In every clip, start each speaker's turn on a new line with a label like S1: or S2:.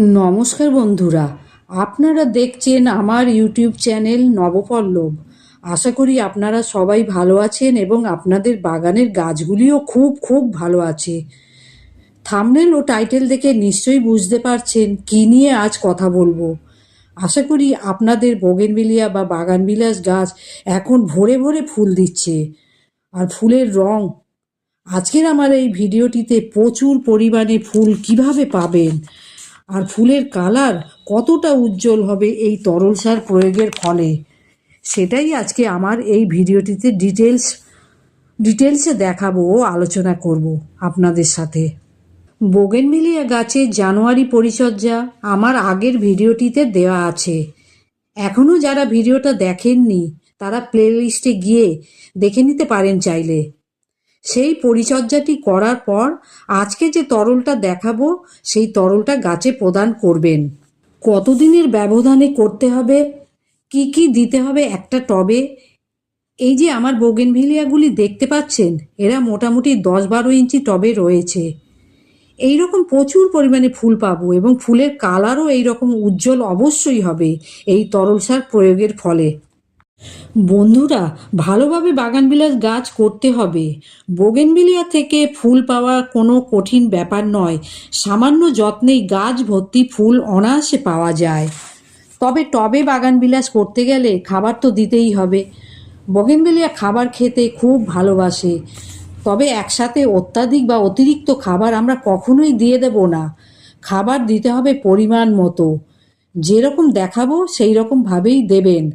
S1: নমস্কার বন্ধুরা, আপনারা দেখছেন আমার ইউটিউব চ্যানেল নবপল্লব। আশা করি আপনারা সবাই ভালো আছেন এবং আপনাদের বাগানের গাছগুলিও খুব খুব ভালো আছে। থামনেল ও টাইটেল দেখে নিশ্চয়ই বুঝতে পারছেন কী নিয়ে আজ কথা বলব। আশা করি আপনাদের বোগেনবিলিয়া বা বাগানবিলাস গাছ এখন ভরে ভরে ফুল দিচ্ছে। আর ফুলের রং, আজকের আমার এই ভিডিওটিতে প্রচুর পরিমাণে ফুল কীভাবে পাবেন আর ফুলের কালার কতটা উজ্জ্বল হবে এই তরল সার প্রয়োগের ফলে? সেটাই আজকে আমার এই ভিডিওটিতে ডিটেলস ডিটেলসে দেখাবো ও আলোচনা করব আপনাদের সাথে। বোগেনভিলিয়া গাছের জানুয়ারি পরিচর্যা আমার আগের ভিডিওটিতে দেওয়া আছে। এখনও যারা ভিডিওটা দেখেননি, তারা প্লেলিস্টে গিয়ে দেখে নিতে পারেন চাইলে। সেই পরিচর্যাটি করার পর আজকে যে তরলটা দেখাবো, সেই তরলটা গাছে প্রদান করবেন। কতদিনের ব্যবধানে করতে হবে? কি কি দিতে হবে একটা টবে? এই যে আমার বোগেনভিলিয়াগুলি দেখতে পাচ্ছেন, এরা মোটামুটি দশ বারো ইঞ্চি টবে রয়েছে। এই রকম প্রচুর পরিমাণে ফুল পাবো এবং ফুলের কালারও এই রকম উজ্জ্বল অবশ্যই হবে এই তরল সার প্রয়োগের ফলে। বন্ধুরা, ভালোভাবে বাগানবিলাস গাছ করতে হবে। বোগেনবিলিয়া থেকে ফুল পাওয়া কোনো কঠিন ব্যাপার নয়। সামান্য যত্নেই গাছ ভর্তি ফুল অনায়াসে পাওয়া যায়। তবে টবে বাগানবিলাস করতে গেলে খাবার তো দিতেই হবে। বোগেনবিলিয়া খাবার খেতে খুব ভালোবাসে। তবে একসাথে অত্যাধিক বা অতিরিক্ত খাবার আমরা কখনোই দিয়ে দেব না। খাবার দিতে হবে পরিমাণ মতো। যেরকম দেখাবো সেই রকমভাবেই দেবেন।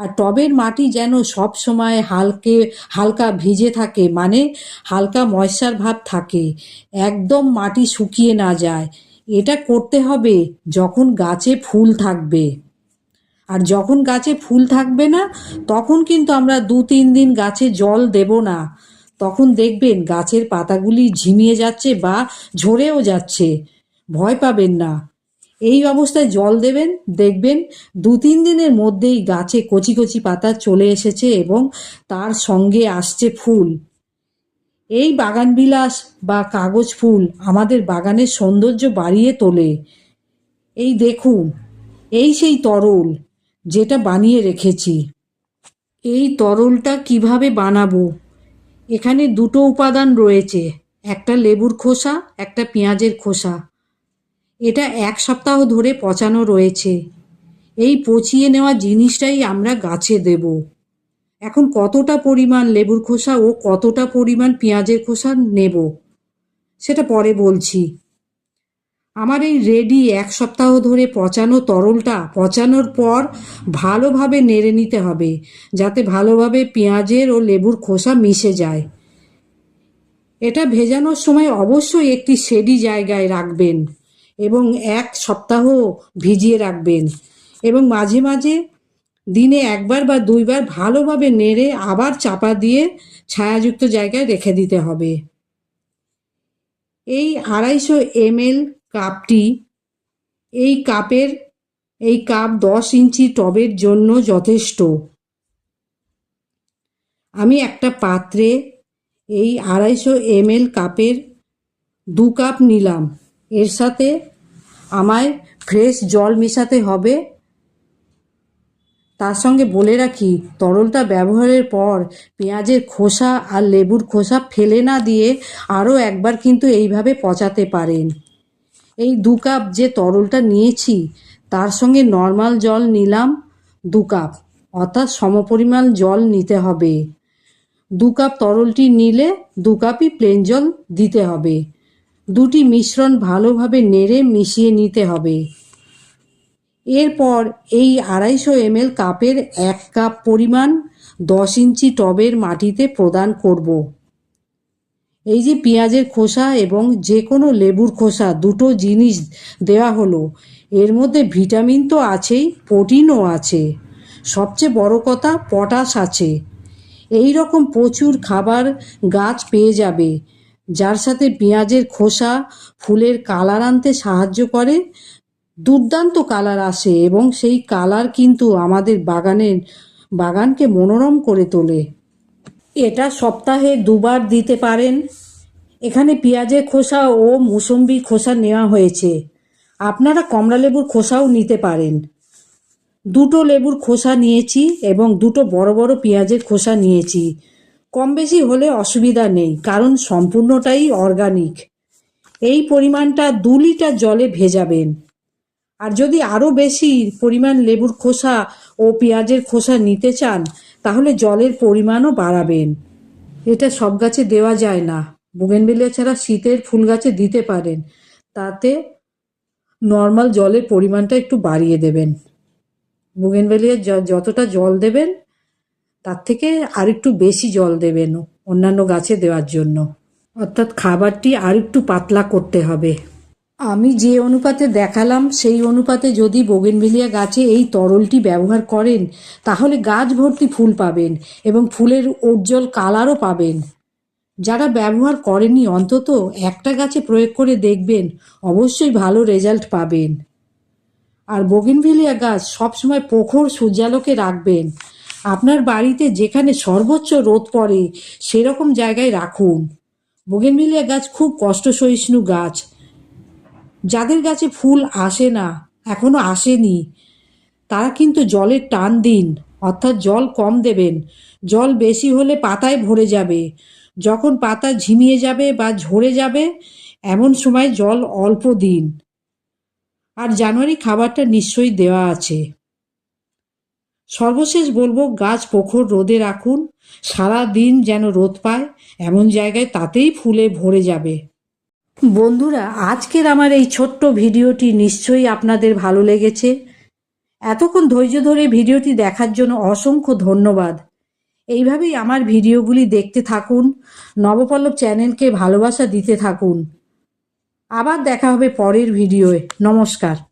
S1: আর টবের মাটি যেন সব সময় হালকে, হালকা ভিজে থাকে মানে হালকা ময়সার ভাব থাকে। একদম মাটি শুকিয়ে না যায়। এটা করতে হবে যখন গাছে ফুল থাকবে। আর যখন গাছে ফুল থাকবে না, তখন কিন্তু আমরা দু তিন দিন গাছে জল দেব না। তখন দেখবেন গাছের পাতাগুলি ঝিমিয়ে যাচ্ছে বা ঝরেও যাচ্ছে। ভয় পাবেন না। এই অবস্থায় জল দেবেন, দেখবেন দু তিন দিনের মধ্যেই গাছে কচি কচি পাতা চলে এসেছে এবং তার সঙ্গে আসছে ফুল। এই বাগানবিলাস বা কাগজ ফুল আমাদের বাগানের সৌন্দর্য বাড়িয়ে তোলে। এই দেখুন, এই সেই তরল যেটা বানিয়ে রেখেছি। এই তরলটা কীভাবে বানাবো? এখানে দুটো উপাদান রয়েছে, একটা লেবুর খোসা, একটা পেঁয়াজের খোসা। এটা এক সপ্তাহ ধরে পচানো রয়েছে। এই পচিয়ে নেওয়া জিনিসটাই আমরা গাছে দেব। এখন কতটা পরিমাণ লেবুর খোসা ও কতটা পরিমাণ পেঁয়াজের খোসা নেব, সেটা পরে বলছি। আমার এই রেডি এক সপ্তাহ ধরে পচানো তরলটা পচানোর পর ভালোভাবে নেড়ে নিতে হবে, যাতে ভালোভাবে পেঁয়াজের ও লেবুর খোসা মিশে যায়। এটা ভেজানোর সময় অবশ্যই একটি শেডি জায়গায় রাখবেন। এবং এক সপ্তাহ ভিজিয়ে রাখবেন। এবং মাঝে মাঝে দিনে একবার বা দুইবার ভালোভাবে নেড়ে আবার চাপা দিয়ে ছায়াযুক্ত জায়গায় রেখে দিতে হবে। এই আড়াইশো এমএল কাপটি এই কাপের, এই কাপ দশ ইঞ্চি টবের জন্য যথেষ্ট। আমি একটা পাত্রে এই আড়াইশো এমএল কাপের দু কাপ নিলাম। এর সাথে আমায় ফ্রেশ জল মেশাতে হবে। তার সঙ্গে বলে রাখি তরলটা ব্যবহারের পর পেঁয়াজের খোসা আর লেবুর খোসা ফেলে না দিয়ে আরও একবার কিন্তু এইভাবে পচাতে পারেন। এই দু কাপ যে তরলটা নিয়েছি, তার সঙ্গে নর্মাল জল নিলাম দু কাপ, অর্থাৎ সমপরিমাণ জল নিতে হবে। দু কাপ তরলটি নিলে দু কাপই প্লেন জল দিতে হবে। দুটি মিশ্রণ ভালোভাবে নেড়ে মিশিয়ে নিতে হবে। এরপর এই আড়াইশো এমএল কাপের এক কাপ পরিমাণ দশ ইঞ্চি টবের মাটিতে প্রদান করব। এই যে পেঁয়াজের খোসা এবং যে কোনো লেবুর খোসা, দুটো জিনিস দেওয়া হলো। এর মধ্যে ভিটামিন তো আছেই, প্রোটিনও আছে। সবচেয়ে বড় কথা, পটাশ আছে। এই রকম প্রচুর খাবার গাছ পেয়ে যাবে। যার সাথে পেঁয়াজের খোসা, ফুলের কালার আনতে সাহায্য করে। দুর্দান্ত কালার আসে এবং সেই কালার কিন্তু আমাদের বাগানের, বাগানকে মনোরম করে তোলে। এটা সপ্তাহে দুবার দিতে পারেন। এখানে পেঁয়াজের খোসা ও মুসম্বির খোসা নেওয়া হয়েছে। আপনারা কমলা লেবুর খোসাও নিতে পারেন। দুটো লেবুর খোসা নিয়েছি এবং দুটো বড় বড় পেঁয়াজের খোসা নিয়েছি। কম বেশি হলে অসুবিধা নেই, কারণ সম্পূর্ণটাই অর্গানিক এই পরিমাণটা দু লিটার জলে ভেজাবেন। আর যদি আরও বেশি পরিমাণ লেবুর খোসা ও পেঁয়াজের খোসা নিতে চান, তাহলে জলের পরিমাণও বাড়াবেন। এটা সব গাছে দেওয়া যায় না। বুগেনবেলিয়া ছাড়া শীতের ফুল গাছে দিতে পারেন। তাতে নর্মাল জলের পরিমাণটা একটু বাড়িয়ে দেবেন। বুগেনবেলিয়া যতটা জল দেবেন তার থেকে আর একটু বেশি জল দেবেন অন্যান্য গাছে দেওয়ার জন্য। অর্থাৎ খাবারটি আর একটু পাতলা করতে হবে। আমি যে অনুপাতে দেখালাম, সেই অনুপাতে যদি বোগেনভেলিয়া গাছে এই তরলটি ব্যবহার করেন, তাহলে গাছ ভর্তি ফুল পাবেন এবং ফুলের উজ্জ্বল কালারও পাবেন। যারা ব্যবহার করেনি অন্তত একটা গাছে প্রয়োগ করে দেখবেন, অবশ্যই ভালো রেজাল্ট পাবেন। আর বোগেনভেলিয়া গাছ সবসময় প্রখর সূর্যালোকে রাখবেন আপনার বাড়িতে যেখানে সর্বোচ্চ রোদ পড়ে, সেরকম জায়গায় রাখুন। বোগেনভেলিয়া গাছ খুব কষ্ট সহিষ্ণু গাছ। যাদের গাছে ফুল আসে না, এখনও আসেনি, তারা কিন্তু জলের টান দিন, অর্থাৎ জল কম দেবেন। জল বেশি হলে পাতায় ভরে যাবে। যখন পাতা ঝিমিয়ে যাবে বা ঝরে যাবে, এমন সময় জল অল্প দিন। আর জানুয়ারি খাবারটা নিশ্চয়ই দেওয়া আছে। সর্বশেষ বলব, গাছ প্রখর রোদে রাখুন। সারা দিন যেন রোদ পায়, এমন জায়গায় তাতেই ফুলে ভরে যাবে। বন্ধুরা, আজকের আমার এই ছোট্ট ভিডিওটি নিশ্চয়ই আপনাদের ভালো লেগেছে। এতক্ষণ ধৈর্য ধরে ভিডিওটি দেখার জন্য অসংখ্য ধন্যবাদ। এইভাবেই আমার ভিডিওগুলি দেখতে থাকুন, নবপল্লব চ্যানেলকে ভালোবাসা দিতে থাকুন। আবার দেখা হবে পরের ভিডিওয়ে। নমস্কার।